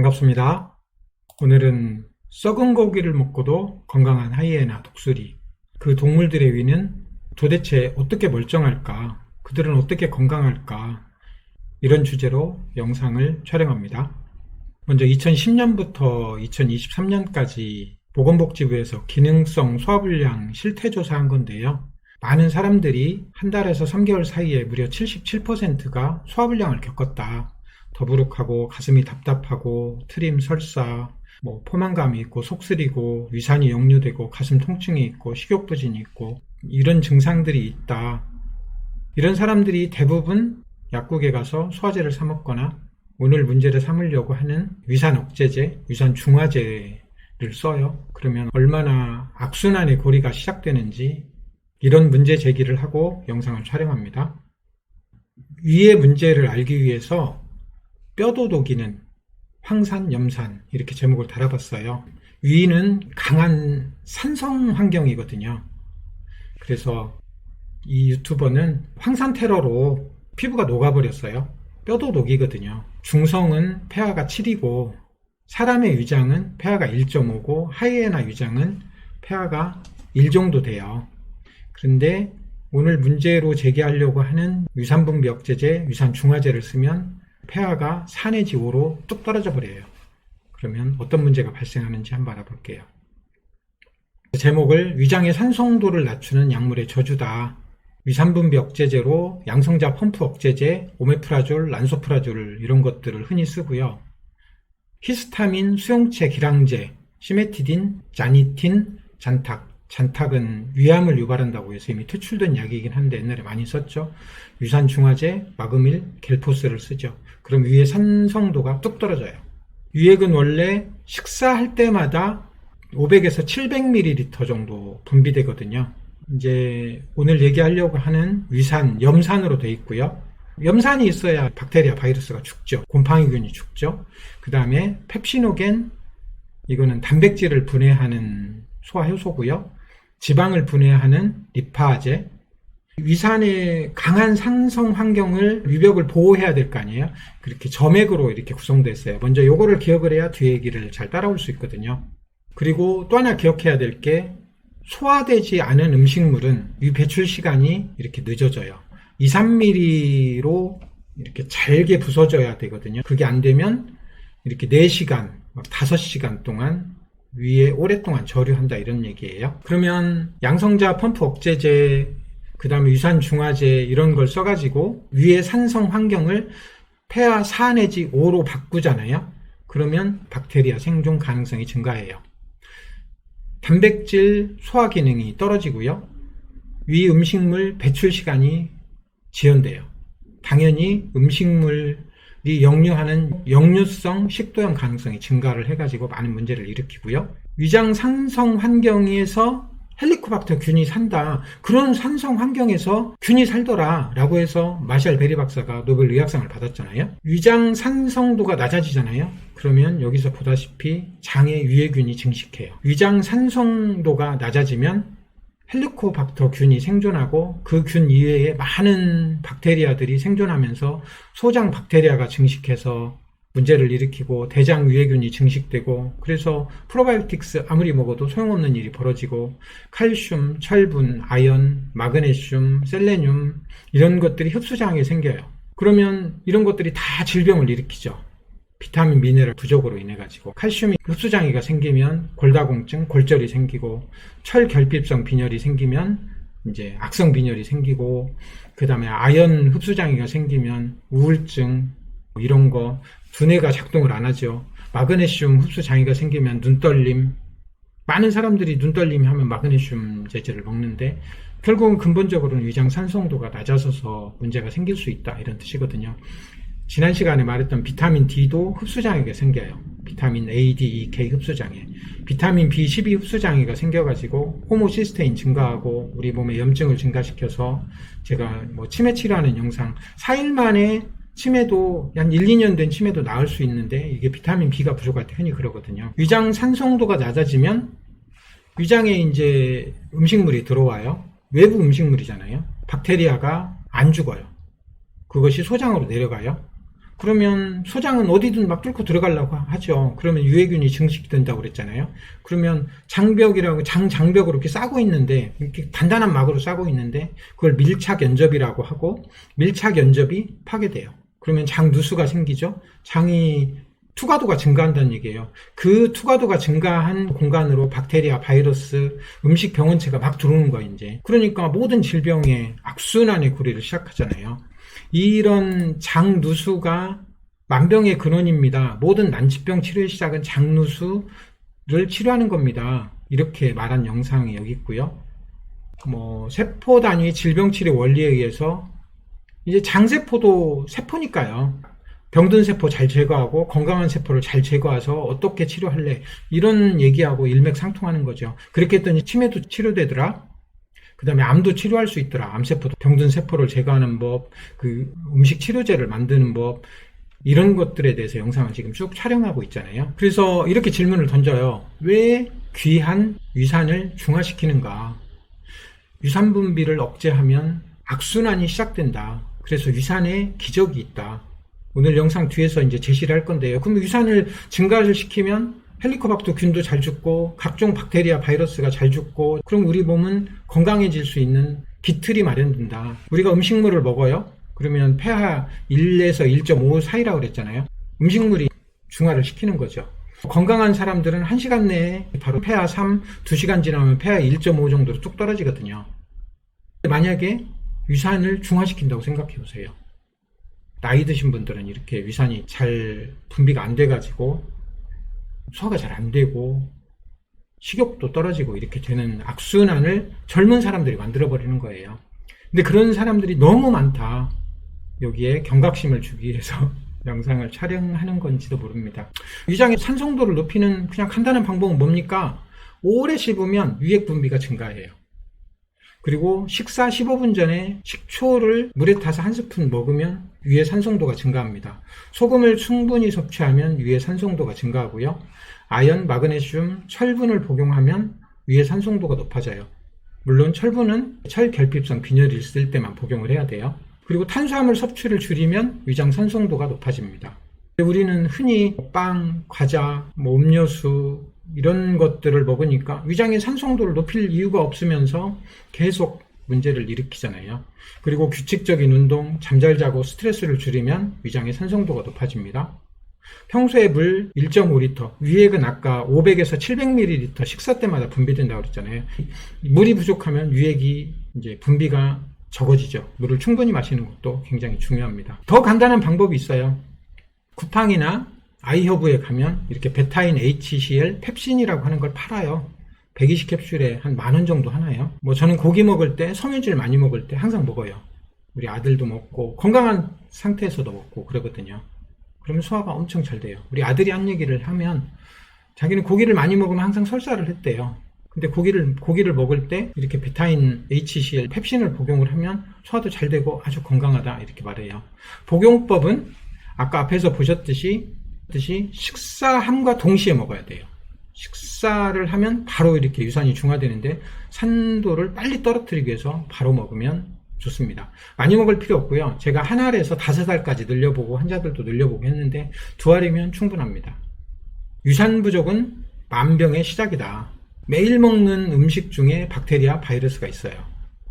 반갑습니다. 오늘은 썩은 고기를 먹고도 건강한 하이에나 독수리. 그 동물들의 위는 도대체 어떻게 멀쩡할까? 그들은 어떻게 건강할까? 이런 주제로 영상을 촬영합니다. 먼저 2010년부터 2023년까지 보건복지부에서 기능성 소화불량 실태 조사한 건데요. 많은 사람들이 한 달에서 3개월 사이에 무려 77%가 소화불량을 겪었다. 더부룩하고 가슴이 답답하고 트림 설사, 뭐 포만감이 있고 속쓰리고 위산이 역류되고 가슴 통증이 있고 식욕 부진이 있고 이런 증상들이 있다. 이런 사람들이 대부분 약국에 가서 소화제를 사 먹거나 오늘 문제를 삼으려고 하는 위산 억제제, 위산 중화제를 써요. 그러면 얼마나 악순환의 고리가 시작되는지 이런 문제 제기를 하고 영상을 촬영합니다. 위의 문제를 알기 위해서 뼈도 독이는 황산, 염산 이렇게 제목을 달아봤어요. 위는 강한 산성 환경이거든요. 그래서 이 유튜버는 황산 테러로 피부가 녹아버렸어요. 뼈도 녹이거든요. 중성은 폐하가 7이고 사람의 위장은 폐하가 1.5고 하이에나 위장은 폐하가 1 정도 돼요. 그런데 오늘 문제로 제기하려고 하는 위산분비 억제제, 위산 중화제를 쓰면 폐하가 4 내지 5로 뚝 떨어져 버려요. 그러면 어떤 문제가 발생하는지 한번 알아볼게요. 제목을 위장의 산성도를 낮추는 약물의 저주다. 위산분비 억제제로 양성자 펌프 억제제, 오메프라졸, 란소프라졸 이런 것들을 흔히 쓰고요. 히스타민, 수용체 기량제, 시메티딘, 자니틴, 잔탁. 잔탁은 위암을 유발한다고 해서 이미 퇴출된 약이긴 한데 옛날에 많이 썼죠. 유산 중화제, 마그밀, 겔포스를 쓰죠. 그럼 위의 산성도가 뚝 떨어져요. 위액은 원래 식사할 때마다 500에서 700ml 정도 분비되거든요. 이제 오늘 얘기하려고 하는 위산, 염산으로 되어 있고요. 염산이 있어야 박테리아, 바이러스가 죽죠. 곰팡이균이 죽죠. 그 다음에 펩시노겐, 이거는 단백질을 분해하는 소화효소고요. 지방을 분해하는 리파제, 위산의 강한 산성 환경을 위벽을 보호해야 될 거 아니에요? 그렇게 점액으로 이렇게 구성되어 있어요. 먼저 요거를 기억을 해야 뒤에 얘기를 잘 따라올 수 있거든요. 그리고 또 하나 기억해야 될 게 소화되지 않은 음식물은 위 배출 시간이 이렇게 늦어져요. 2, 3mm로 이렇게 잘게 부서져야 되거든요. 그게 안 되면 이렇게 4시간, 5시간 동안 위에 오랫동안 저류한다 이런 얘기예요. 그러면 양성자 펌프 억제제 그 다음에 유산 중화제 이런 걸 써가지고 위의 산성 환경을 폐하 4 내지 5로 바꾸잖아요. 그러면 박테리아 생존 가능성이 증가해요. 단백질 소화 기능이 떨어지고요. 위 음식물 배출 시간이 지연돼요. 당연히 음식물 이 역류하는 역류성 식도염 가능성이 증가를 해가지고 많은 문제를 일으키고요. 위장 산성 환경에서 헬리코박터 균이 산다. 그런 산성 환경에서 균이 살더라. 라고 해서 마샬 베리 박사가 노벨 의학상을 받았잖아요. 위장 산성도가 낮아지잖아요. 그러면 여기서 보다시피 장에 유해균이 증식해요. 위장 산성도가 낮아지면 헬리코박터 균이 생존하고 그 균 이외에 많은 박테리아들이 생존하면서 소장 박테리아가 증식해서 문제를 일으키고 대장 유해균이 증식되고 그래서 프로바이오틱스 아무리 먹어도 소용없는 일이 벌어지고 칼슘, 철분, 아연, 마그네슘, 셀레늄 이런 것들이 흡수장애 생겨요. 그러면 이런 것들이 다 질병을 일으키죠. 비타민, 미네랄 부족으로 인해 가지고 칼슘이 흡수장애가 생기면 골다공증, 골절이 생기고 철결핍성 빈혈이 생기면 이제 악성 빈혈이 생기고 그 다음에 아연 흡수장애가 생기면 우울증 이런 거 두뇌가 작동을 안 하죠. 마그네슘 흡수 장애가 생기면 눈떨림. 많은 사람들이 눈떨림 하면 마그네슘 제제를 먹는데 결국은 근본적으로는 위장 산성도가 낮아져서 문제가 생길 수 있다 이런 뜻이거든요. 지난 시간에 말했던 비타민 D도 흡수장애가 생겨요. 비타민 A, D, E, K 흡수장애. 비타민 B12 흡수장애가 생겨가지고 호모시스테인 증가하고 우리 몸의 염증을 증가시켜서 제가 뭐 치매 치료하는 영상 4일 만에 치매도 한 1, 2년 된 치매도 나을 수 있는데 이게 비타민 B가 부족할 때 흔히 그러거든요. 위장 산성도가 낮아지면 위장에 이제 음식물이 들어와요. 외부 음식물이잖아요. 박테리아가 안 죽어요. 그것이 소장으로 내려가요. 그러면 소장은 어디든 막 뚫고 들어가려고 하죠. 그러면 유해균이 증식된다고 그랬잖아요. 그러면 장벽이라고 장 장벽으로 이렇게 싸고 있는데 이렇게 단단한 막으로 싸고 있는데 그걸 밀착 연접이라고 하고 밀착 연접이 파괴돼요. 그러면 장 누수가 생기죠. 장이 투과도가 증가한다는 얘기예요. 그 투과도가 증가한 공간으로 박테리아, 바이러스, 음식 병원체가 막 들어오는 거예요, 이제. 그러니까 모든 질병의 악순환의 고리를 시작하잖아요. 이런 장누수가 만병의 근원입니다. 모든 난치병 치료의 시작은 장누수를 치료하는 겁니다. 이렇게 말한 영상이 여기 있고요. 뭐 세포 단위 질병 치료 원리에 의해서 이제 장세포도 세포니까요. 병든 세포 잘 제거하고 건강한 세포를 잘 제거해서 어떻게 치료할래 이런 얘기하고 일맥상통하는 거죠. 그렇게 했더니 치매도 치료되더라. 그 다음에 암도 치료할 수 있더라. 암세포도 병든 세포를 제거하는 법, 그 음식 치료제를 만드는 법, 이런 것들에 대해서 영상을 지금 쭉 촬영하고 있잖아요. 그래서 이렇게 질문을 던져요. 왜 귀한 위산을 중화시키는가? 유산 분비를 억제하면 악순환이 시작된다. 그래서 유산에 기적이 있다. 오늘 영상 뒤에서 이제 제시를 할 건데요. 그럼 유산을 증가를 시키면 헬리코박터 균도 잘 죽고 각종 박테리아 바이러스가 잘 죽고 그럼 우리 몸은 건강해질 수 있는 기틀이 마련된다. 우리가 음식물을 먹어요. 그러면 폐하 1에서 1.5 사이라고 그랬잖아요. 음식물이 중화를 시키는 거죠. 건강한 사람들은 1시간 내에 바로 폐하 3, 2시간 지나면 폐하 1.5 정도로 뚝 떨어지거든요. 만약에 위산을 중화시킨다고 생각해 보세요. 나이 드신 분들은 이렇게 위산이 잘 분비가 안 돼가지고 소화가 잘 안 되고 식욕도 떨어지고 이렇게 되는 악순환을 젊은 사람들이 만들어버리는 거예요. 근데 그런 사람들이 너무 많다. 여기에 경각심을 주기 위해서 영상을 촬영하는 건지도 모릅니다. 위장의 산성도를 높이는 그냥 간단한 방법은 뭡니까? 오래 씹으면 유액 분비가 증가해요. 그리고 식사 15분 전에 식초를 물에 타서 한 스푼 먹으면 위의 산성도가 증가합니다. 소금을 충분히 섭취하면 위의 산성도가 증가하고요. 아연, 마그네슘, 철분을 복용하면 위의 산성도가 높아져요. 물론 철분은 철결핍성 빈혈이 있을 때만 복용을 해야 돼요. 그리고 탄수화물 섭취를 줄이면 위장 산성도가 높아집니다. 우리는 흔히 빵, 과자, 뭐 음료수 이런 것들을 먹으니까 위장의 산성도를 높일 이유가 없으면서 계속 문제를 일으키잖아요. 그리고 규칙적인 운동, 잠잘 자고 스트레스를 줄이면 위장의 산성도가 높아집니다. 평소에 물 1.5리터, 위액은 아까 500에서 700ml 식사 때마다 분비된다고 그랬잖아요. 물이 부족하면 위액이 이제 분비가 적어지죠. 물을 충분히 마시는 것도 굉장히 중요합니다. 더 간단한 방법이 있어요. 쿠팡이나 아이허브에 가면 이렇게 베타인 HCl 펩신이라고 하는 걸 팔아요. 120캡슐에 한 만 원 정도 하나요? 뭐 저는 고기 먹을 때 섬유질 많이 먹을 때 항상 먹어요. 우리 아들도 먹고 건강한 상태에서도 먹고 그러거든요. 그러면 소화가 엄청 잘 돼요. 우리 아들이 한 얘기를 하면 자기는 고기를 많이 먹으면 항상 설사를 했대요. 근데 고기를 고기를 먹을 때 이렇게 베타인 HCl 펩신을 복용을 하면 소화도 잘 되고 아주 건강하다 이렇게 말해요. 복용법은 아까 앞에서 보셨듯이 듯이 식사함과 동시에 먹어야 돼요. 식사를 하면 바로 이렇게 유산이 중화되는데 산도를 빨리 떨어뜨리기 위해서 바로 먹으면 좋습니다. 많이 먹을 필요 없고요. 제가 한 알에서 다섯 알까지 늘려보고 환자들도 늘려보고 했는데 두 알이면 충분합니다. 유산 부족은 만병의 시작이다. 매일 먹는 음식 중에 박테리아, 바이러스가 있어요.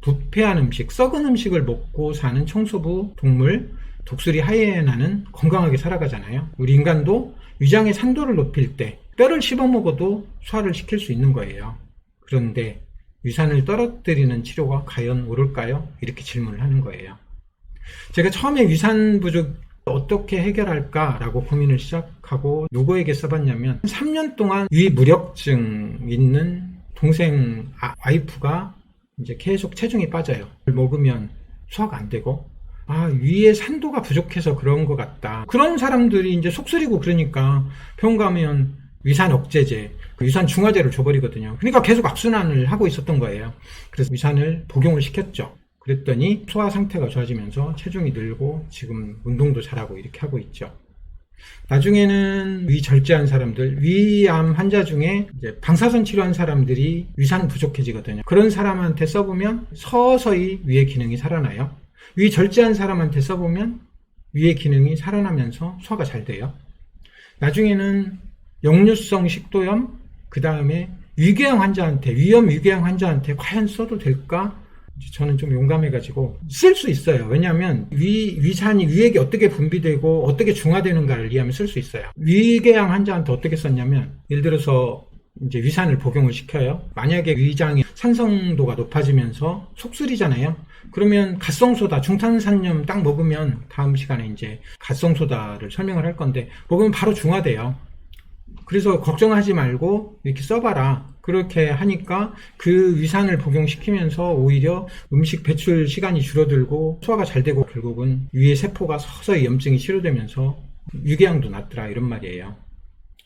부패한 음식, 썩은 음식을 먹고 사는 청소부, 동물, 독수리 하이에나는 건강하게 살아가잖아요. 우리 인간도 위장의 산도를 높일 때 뼈를 씹어 먹어도 소화를 시킬 수 있는 거예요. 그런데 위산을 떨어뜨리는 치료가 과연 옳을까요? 이렇게 질문을 하는 거예요. 제가 처음에 위산 부족 어떻게 해결할까라고 고민을 시작하고 누구에게 써봤냐면 3년 동안 위무력증 있는 동생 아, 와이프가 이제 계속 체중이 빠져요. 먹으면 소화가 안 되고 아, 위에 산도가 부족해서 그런 것 같다. 그런 사람들이 이제 속쓰리고 그러니까 병원 가면 위산 억제제, 그 위산 중화제를 줘버리거든요. 그러니까 계속 악순환을 하고 있었던 거예요. 그래서 위산을 복용을 시켰죠. 그랬더니 소화 상태가 좋아지면서 체중이 늘고 지금 운동도 잘하고 이렇게 하고 있죠. 나중에는 위 절제한 사람들, 위암 환자 중에 방사선 치료한 사람들이 위산 부족해지거든요. 그런 사람한테 써보면 서서히 위의 기능이 살아나요. 위 절제한 사람한테 써보면 위의 기능이 살아나면서 소화가 잘 돼요. 나중에는 역류성 식도염, 그 다음에 위궤양 환자한테, 위염 위궤양 환자한테 과연 써도 될까? 저는 좀 용감해가지고 쓸 수 있어요. 왜냐하면 위, 위산이 위액이 어떻게 분비되고 어떻게 중화되는가를 이해하면 쓸 수 있어요. 위궤양 환자한테 어떻게 썼냐면 예를 들어서 이제 위산을 복용을 시켜요. 만약에 위장이 산성도가 높아지면서 속쓰리잖아요. 그러면 갓성소다, 중탄산염 딱 먹으면 다음 시간에 이제 갓성소다를 설명을 할 건데 먹으면 바로 중화돼요. 그래서 걱정하지 말고 이렇게 써봐라. 그렇게 하니까 그 위산을 복용시키면서 오히려 음식 배출 시간이 줄어들고 소화가 잘 되고 결국은 위의 세포가 서서히 염증이 치료되면서 위궤양도 낫더라 이런 말이에요.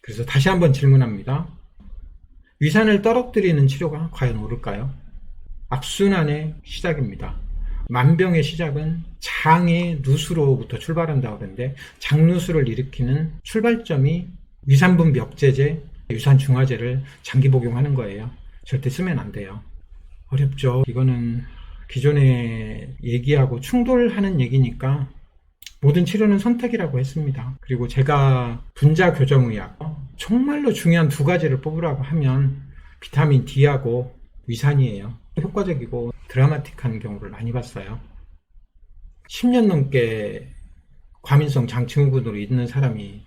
그래서 다시 한번 질문합니다. 위산을 떨어뜨리는 치료가 과연 옳을까요? 악순환의 시작입니다. 만병의 시작은 장의 누수로부터 출발한다고 그러는데 장누수를 일으키는 출발점이 위산분비 억제제, 유산 중화제를 장기 복용하는 거예요. 절대 쓰면 안 돼요. 어렵죠. 이거는 기존에 얘기하고 충돌하는 얘기니까 모든 치료는 선택이라고 했습니다. 그리고 제가 분자 교정의학 정말로 중요한 두 가지를 뽑으라고 하면 비타민 D하고 위산이에요. 효과적이고 드라마틱한 경우를 많이 봤어요. 10년 넘게 과민성 장증후군으로 있는 사람이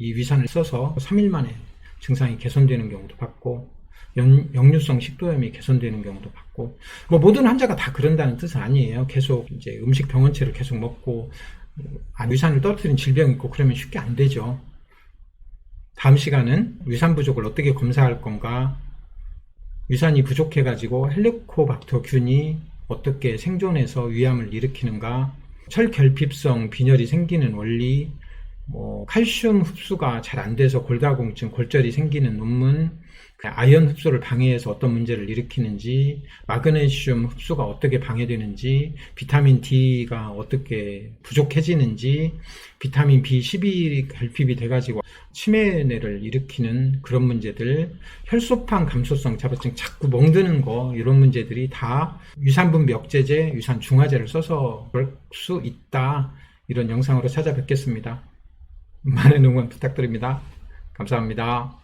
이 위산을 써서 3일 만에 증상이 개선되는 경우도 봤고 연- 역류성 식도염이 개선되는 경우도 봤고 뭐 모든 환자가 다 그런다는 뜻은 아니에요. 계속 이제 음식 병원체를 계속 먹고 아, 위산을 떨어뜨린 질병이 있고 그러면 쉽게 안 되죠. 다음 시간은 위산 부족을 어떻게 검사할 건가? 위산이 부족해 가지고 헬리코박터균이 어떻게 생존해서 위암을 일으키는가? 철결핍성 빈혈이 생기는 원리, 뭐 칼슘 흡수가 잘 안 돼서 골다공증, 골절이 생기는 논문, 그 아연 흡수를 방해해서 어떤 문제를 일으키는지, 마그네슘 흡수가 어떻게 방해되는지, 비타민 D가 어떻게 부족해지는지, 비타민 B12 결핍이 돼가지고 치매를 일으키는 그런 문제들, 혈소판 감소성 자발증 자꾸 멍드는 거 이런 문제들이 다 유산분비 억제제, 유산 중화제를 써서 그럴 수 있다. 이런 영상으로 찾아뵙겠습니다. 많은 응원 부탁드립니다. 감사합니다.